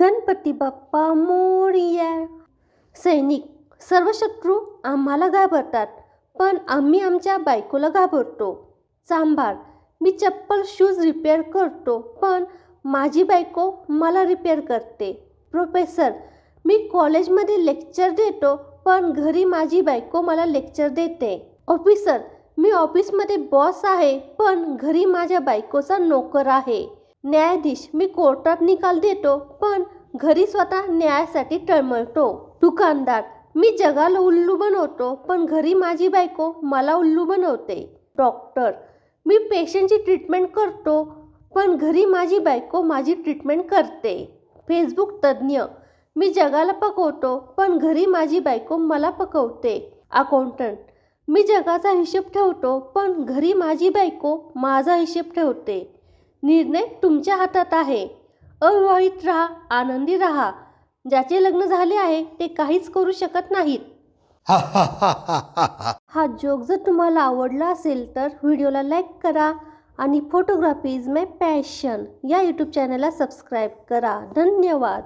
गणपती बाप्पा मोरिया. सैनिक सर्व शत्रू आम्हाला घाबरतात पण आम्ही आमच्या बायकोला घाबरतो. चांभार मी चप्पल शूज रिपेअर करतो पण माझी बायको मला रिपेअर करते. प्रोफेसर मी कॉलेजमध्ये लेक्चर देतो पण घरी माझी बायको मला लेक्चर देते. ऑफिसर मी ऑफिसमध्ये बॉस आहे पण घरी माझ्या बायकोचा नोकर आहे. न्यायाधीश मी कोर्टात निकाल देतो पण घरी स्वतः न्यायासाठी टळमळतो. दुकानदार मी जगाला उल्लू बनवतो पण घरी माझी बायको मला उल्लू बनवते. डॉक्टर मी पेशंटची ट्रीटमेंट करतो पण घरी माझी बायको माझी ट्रीटमेंट करते. फेसबुक तज्ज्ञ मी जगाला पकवतो पण घरी माझी बायको मला पकवते. अकाउंटंट मी जगाचा हिशोब ठेवतो पण घरी माझी बायको माझा हिशोब ठेवते. निर्णय तुमच्या हातात आहे. अविवाहित राहा आनंदी राहा. ज्याचे लग्न झाले आहे ते काहीच करू शकत नाहीत. हा जोक जर तुम्हाला आवडला असेल तर व्हिडिओला लाईक करा आणि फोटोग्राफी इज माय पॅशन या यूट्यूब चॅनलला सबस्क्राईब करा. धन्यवाद.